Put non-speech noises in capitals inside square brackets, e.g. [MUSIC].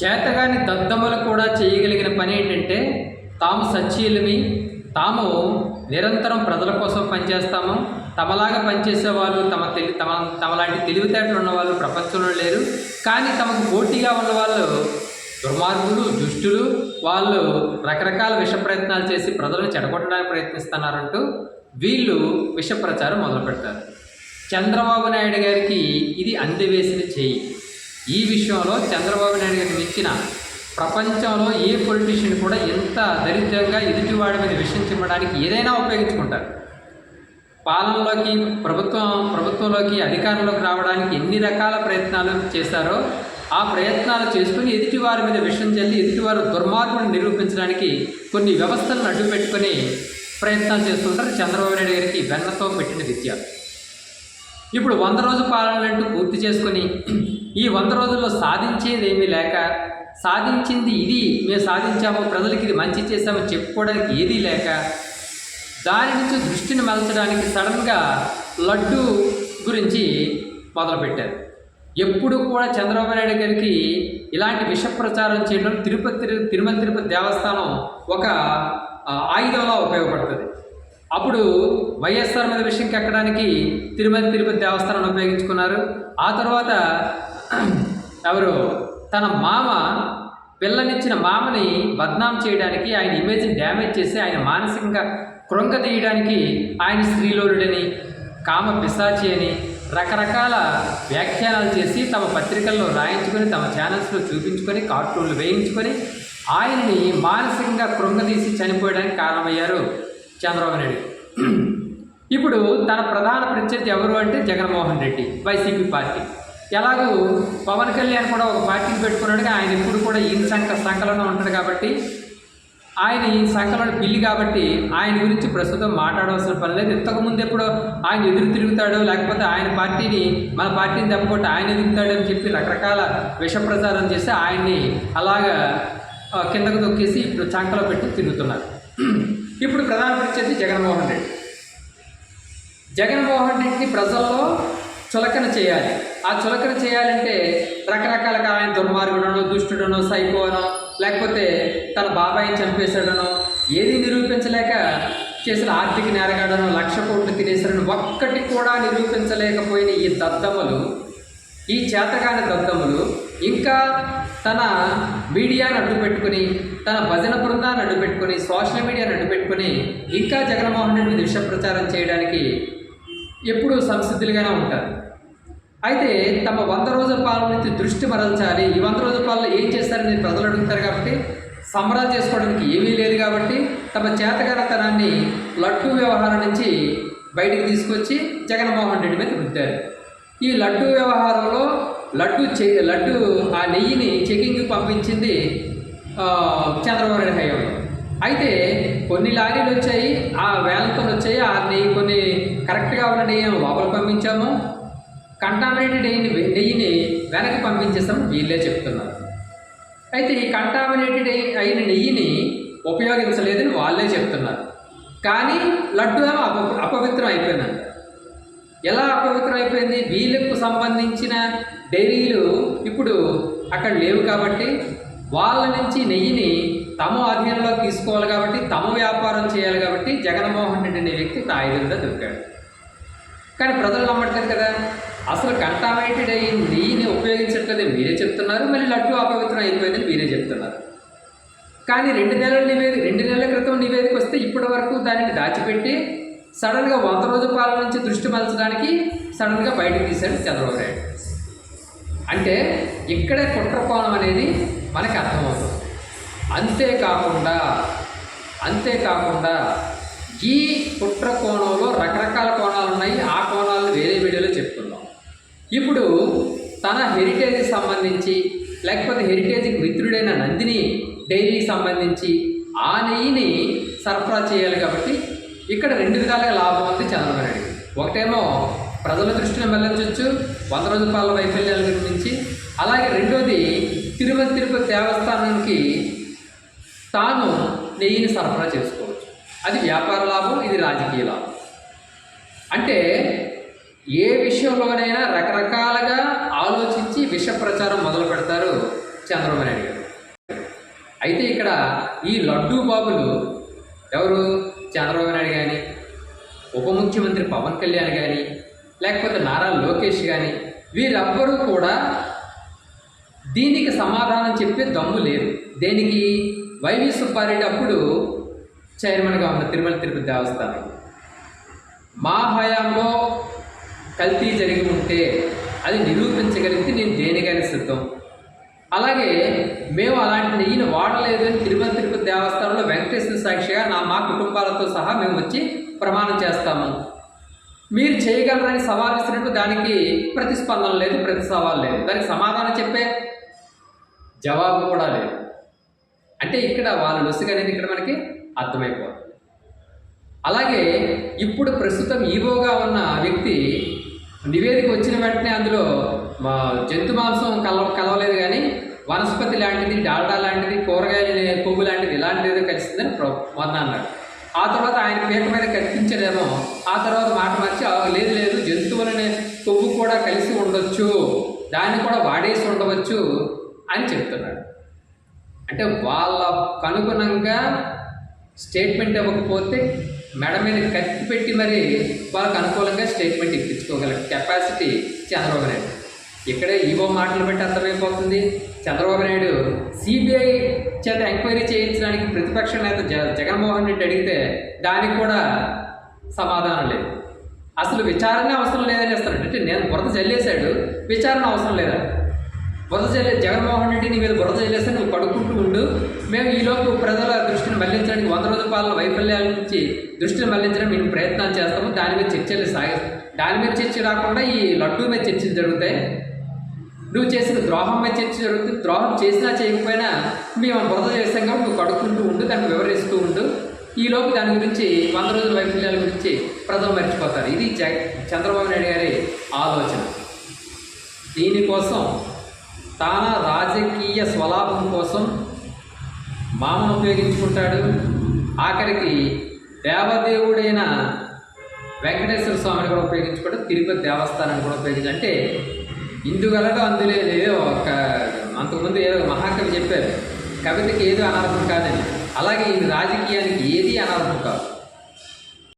చేతగాని దద్దమ్మలు కూడా చేయగలిగిన పని ఏంటంటే తాము సచ్చీలమి తాము నిరంతరం ప్రజల కోసం పనిచేస్తాము. తమలాగా పనిచేసే వాళ్ళు తమ తెలి తమ తమలాంటి తెలివితేటలు ఉన్నవాళ్ళు ప్రపంచంలో లేరు. కానీ తమకు పోటీగా ఉన్న వాళ్ళు దుర్మార్గులు దుష్టులు వాళ్ళు రకరకాల విష ప్రయత్నాలు చేసి ప్రజలను చెడగొట్టడానికి ప్రయత్నిస్తున్నారంటూ వీళ్ళు విష ప్రచారం మొదలు పెడతారు చంద్రబాబు నాయుడు గారికి ఇది అందివేసిన చేయి. ఈ విషయంలో చంద్రబాబు నాయుడు గారికి మించిన ప్రపంచంలో ఏ పొలిటీషియన్ కూడా ఎంత దరిద్రంగా ఎదుటివాడి మీద విషయం చిమ్మడానికి ఏదైనా ఉపయోగించుకుంటారు. పాలనలోకి ప్రభుత్వం ప్రభుత్వంలోకి అధికారంలోకి రావడానికి ఎన్ని రకాల ప్రయత్నాలు చేశారో ఆ ప్రయత్నాలు చేసుకుని ఎదుటివారి మీద విషయం చల్లి ఎదుటివారు దుర్మార్గుని నిరూపించడానికి కొన్ని వ్యవస్థలను అడ్డుపెట్టుకుని ప్రయత్నాలు చేస్తుంటారు. చంద్రబాబు నాయుడు గారికి వెన్నతో పెట్టిన విద్య. ఇప్పుడు వంద రోజు పాలనంటూ పూర్తి చేసుకొని ఈ వంద రోజుల్లో సాధించేది ఏమీ లేక సాధించింది ఇది మేము సాధించాము ప్రజలకి ఇది మంచి చేశాము చెప్పుకోవడానికి ఏదీ లేక దాని నుంచి దృష్టిని మలచడానికి సడన్గా లడ్డు గురించి మొదలుపెట్టారు. ఎప్పుడు కూడా చంద్రబాబు నాయుడు గారికి ఇలాంటి విష ప్రచారం చేయడం తిరుపతి తిరుమల తిరుపతి దేవస్థానం ఒక ఆయుధంలో ఆయుధంలా ఉపయోగపడుతుంది. అప్పుడు వైఎస్ఆర్ మీద విషయం ఎక్కడానికి తిరుమల తిరుపతి దేవస్థానాన్ని ఉపయోగించుకున్నారు. ఆ తర్వాత [CLEARS THROAT] ఎవరు? తన మామ పిల్లనిచ్చిన మామని బద్నాం చేయడానికి ఆయన ఇమేజ్ని డ్యామేజ్ చేసి ఆయన మానసికంగా కృంగదీయడానికి ఆయన స్త్రీలోరుడని కామ పిశాచి అని రకరకాల వ్యాఖ్యానాలు చేసి తమ పత్రికల్లో రాయించుకొని తమ ఛానల్స్లో చూపించుకొని కార్టూన్లు వేయించుకొని ఆయన్ని మానసికంగా కృంగదీసి చనిపోయడానికి కారణమయ్యారు. చంద్రబాబు నాయుడు. ఇప్పుడు తన ప్రధాన ప్రత్యర్థి ఎవరు అంటే జగన్మోహన్ రెడ్డి వైసీపీ పార్టీ. ఎలాగూ పవన్ కళ్యాణ్ కూడా ఒక పార్టీని పెట్టుకున్నాడుగా ఆయన ఎప్పుడు కూడా ఈ సంక సంకలనం ఉంటాడు కాబట్టి ఆయన ఈ సంకలన పిల్లి కాబట్టి ఆయన గురించి ప్రస్తుతం మాట్లాడవలసిన పని లేదు. ఇంతకుముందు ఎప్పుడో ఆయన ఎదురు తిరుగుతాడో లేకపోతే ఆయన పార్టీని మన పార్టీని తప్పకుండా ఆయన ఎదుగుతాడు చెప్పి రకరకాల విషప్రచారం చేసి ఆయన్ని అలాగా కిందకు తొక్కేసి ఇప్పుడు చంకలో పెట్టి తిరుగుతున్నారు. ఇప్పుడు ప్రధాన ప్రత్యర్థి జగన్మోహన్ రెడ్డి. జగన్మోహన్ రెడ్డిని ప్రజల్లో చులకన చేయాలి. ఆ చులకన చేయాలంటే రకరకాల ఆయన దుర్మార్గుడనో దుష్టుడనో సైకోనో లేకపోతే తన బాబాయిని చంపేశాడనో ఏది నిరూపించలేక చేసిన ఆర్థిక నేరగాడనో లక్ష కోట్లు తినేశాడని ఒక్కటి కూడా నిరూపించలేకపోయిన ఈ దద్దమ్మలు ఈ చేతగాని దద్దమ్మలు ఇంకా తన మీడియాను అడ్డు పెట్టుకుని తన భజన బృందాన్ని అడ్డు పెట్టుకుని సోషల్ మీడియాను అడ్డు పెట్టుకుని ఇంకా జగన్మోహన్ రెడ్డి మీద విష ప్రచారం చేయడానికి ఎప్పుడూ సంసిద్ధులుగానే ఉంటారు. అయితే తమ వంద రోజుల పాలన నుంచి దృష్టి మరల్చాలి. ఈ వంద రోజుల పాలన ఏం చేస్తారని ప్రజలు అడుగుతారు కాబట్టి సంబరాలు చేసుకోవడానికి ఏమీ లేదు కాబట్టి తమ చేతగానతనాన్ని లడ్డు వ్యవహారం నుంచి బయటికి తీసుకొచ్చి జగన్మోహన్ రెడ్డి మీద రుద్దారు. ఈ లడ్డు వ్యవహారంలో లడ్డు చే లడ్డు ఆ నెయ్యిని చెకింగ్కి పంపించింది చంద్రబాబు నాయుడు హయాంలో. అయితే కొన్ని లారీలు వచ్చాయి ఆ వేలతో వచ్చాయి ఆ నెయ్యి కొన్ని కరెక్ట్గా ఉన్న నెయ్యి లోపల పంపించాము. కంటామినేటెడ్ నెయ్యిని నెయ్యిని వెనక్కి పంపించేస్తాం వీళ్ళే చెప్తున్నారు. అయితే ఈ కంటామినేటెడ్ అయిన నెయ్యిని ఉపయోగించలేదని వాళ్ళే చెప్తున్నారు. కానీ లడ్డు అప అపవిత్రం అయిపోయిందంట. ఎలా అపవిత్రం అయిపోయింది? వీళ్ళకు సంబంధించిన డైరీలు ఇప్పుడు అక్కడ లేవు కాబట్టి వాళ్ళ నుంచి నెయ్యిని తమ ఆధీనంలో తీసుకోవాలి కాబట్టి తమ వ్యాపారం చేయాలి కాబట్టి జగన్మోహన్ రెడ్డి అనే వ్యక్తి తాయిదుగా దొరికాడు. కానీ ప్రజలు నమ్మట్లేదు కదా. అసలు కంటామినేటెడ్ అయ్యి నెయ్యిని ఉపయోగించట్లేదని మీరే చెప్తున్నారు మళ్ళీ లడ్డు అపవిత్రం అయిపోయిందని మీరే చెప్తున్నారు. కానీ రెండు నెలల నివేదిక రెండు నెలల క్రితం నివేదిక వస్తే ఇప్పటి వరకు దానిని దాచిపెట్టి సడన్గా వంద రోజుల పాలన నుంచి దృష్టి మలచడానికి సడన్గా బయటకు తీశాడు చంద్రబాబు నాయుడు. అంటే ఇక్కడే కుట్రకోణం అనేది మనకి అర్థమవుతుంది. అంతేకాకుండా అంతేకాకుండా ఈ కుట్ర కోణంలో రకరకాల కోణాలు ఉన్నాయి. ఆ కోణాలను వేరే వీడియోలో చెప్పుకుందాం. ఇప్పుడు తన హెరిటేజ్కి సంబంధించి లేకపోతే హెరిటేజ్కి మిత్రుడైన నందిని డైరీకి సంబంధించి ఆ నెయ్యిని సరఫరా చేయాలి కాబట్టి ఇక్కడ రెండు విధాలుగా లాభం ఉంది చంద్రబాబు నాయుడు ఒకటేమో ప్రజల దృష్టిని మళ్ళించవచ్చు. వంద రోజుల పాలన వైఫల్యాల గురించి అలాగే రెండోది తిరుమల తిరుపతి దేవస్థానానికి తాను నెయ్యిని సరఫరా చేసుకోవచ్చు. అది వ్యాపార లాభం ఇది రాజకీయ లాభం. అంటే ఏ విషయంలోనైనా రకరకాలుగా ఆలోచించి విష ప్రచారం మొదలు పెడతారు చంద్రబాబు నాయుడు గారు. అయితే ఇక్కడ ఈ లడ్డూ బాబులు ఎవరు? చంద్రబాబు నాయుడు కానీ ఉప ముఖ్యమంత్రి పవన్ కళ్యాణ్ కానీ లేకపోతే నారా లోకేష్ కానీ వీరెవ్వరూ కూడా దీనికి సమాధానం చెప్పే దమ్ము లేదు. దేనికి? వైవి సుబ్బారెడ్డి అప్పుడు చైర్మన్గా ఉన్న తిరుమల తిరుపతి దేవస్థానం. మా హయాంలో కల్తీ జరిగి ఉంటే అది నిరూపించగలిగితే నేను దేనికైనా సిద్ధం. అలాగే మేము అలాంటి నెయ్యిని వాడలేదు అని తిరుమల తిరుపతి దేవస్థానంలో వెంకటేశ్వర సాక్షిగా నా మా కుటుంబాలతో సహా మేము వచ్చి ప్రమాణం చేస్తాము. మీరు చేయగలరని సవాల్ ఇస్తున్నట్టు దానికి ప్రతిస్పందన లేదు ప్రతి సవాల్ లేదు. దానికి సమాధానం చెప్పే జవాబు కూడా లేదు. అంటే ఇక్కడ వాళ్ళ లొసుగు అనేది ఇక్కడ మనకి అర్థమైపోతుంది అలాగే ఇప్పుడు ప్రస్తుతం ఈవోగా ఉన్న వ్యక్తి నివేదిక వచ్చిన వెంటనే అందులో మా జంతు మాంసం కల కలవలేదు కానీ వనస్పతి లాంటిది డాల్డా లాంటిది కూరగాయలు కొవ్వు లాంటిది ఇలాంటిది ఏదో కలిసిందని ప్ర- మొన్న అన్నాడు. ఆ తర్వాత ఆయన పీట మీద కనిపించలేమో ఆ తర్వాత మాట మార్చి లేదు లేదు జంతువులని కొవ్వు కూడా కలిసి ఉండొచ్చు. దాన్ని కూడా వాడేసి ఉండవచ్చు అని చెప్తున్నాడు. అంటే వాళ్ళ అనుగుణంగా స్టేట్మెంట్ ఇవ్వకపోతే మెడ మీద కత్తి పెట్టి మరి వాళ్ళకు అనుకూలంగా స్టేట్మెంట్ ఇప్పించుకోగల కెపాసిటీ చంద్రబాబు నాయుడు. ఇక్కడే ఈవో మాటలు పెట్టి అర్థమైపోతుంది. చంద్రబాబు నాయుడు సిబిఐ చేత ఎంక్వైరీ చేయించడానికి ప్రతిపక్ష నేత జ జగన్మోహన్ రెడ్డి అడిగితే దానికి కూడా సమాధానం లేదు. అసలు విచారణ అవసరం లేదని ఇస్తాడు అంటే నేను బురద చల్లేశాడు విచారణ అవసరం లేదా? బురద చల్లే జగన్మోహన్ రెడ్డి నీ మీద బురద చల్లేస్తే నువ్వు పడుకుంటూ ఉండు. మేము ఈలోపు ప్రజల దృష్టిని మళ్ళించడానికి వంద రోజుల పాలన వైఫల్యాల నుంచి దృష్టిని మళ్ళించడానికి మేము ప్రయత్నాలు చేస్తాము. దాని మీద చర్చలు సాగి దాని మీద చర్చ రాకుండా ఈ లడ్డూ మీద చర్చలు జరుగుతాయి. నువ్వు చేసిన ద్రోహం మీద చర్చ జరుగుతుంది. ద్రోహం చేసినా చేయకపోయినా మేము బురద చేస్తాం కాబట్టి నువ్వు కడుక్కుంటూ ఉండు దాన్ని వివరిస్తూ ఉండు. ఈలోపు దాని గురించి వంద రోజుల వైఫల్యాల గురించి ప్రజలు మర్చిపోతారు. ఇది జగ చంద్రబాబు నాయుడు గారి ఆలోచన. దీనికోసం తన రాజకీయ స్వలాభం కోసం మామను ఉపయోగించుకుంటాడు. ఆఖరికి దేవదేవుడైన వెంకటేశ్వర స్వామిని కూడా ఉపయోగించుకుంటాడు. తిరుపతి దేవస్థానాన్ని కూడా ఉపయోగించి అంటే ఇందుగలగా అందులో ఏదో ఒక అంతకుముందు ఏదో మహాకవి చెప్పారు. కవితకి ఏదో అనర్థం కాదని. అలాగే ఇది రాజకీయానికి ఏది అనర్థం కాదు.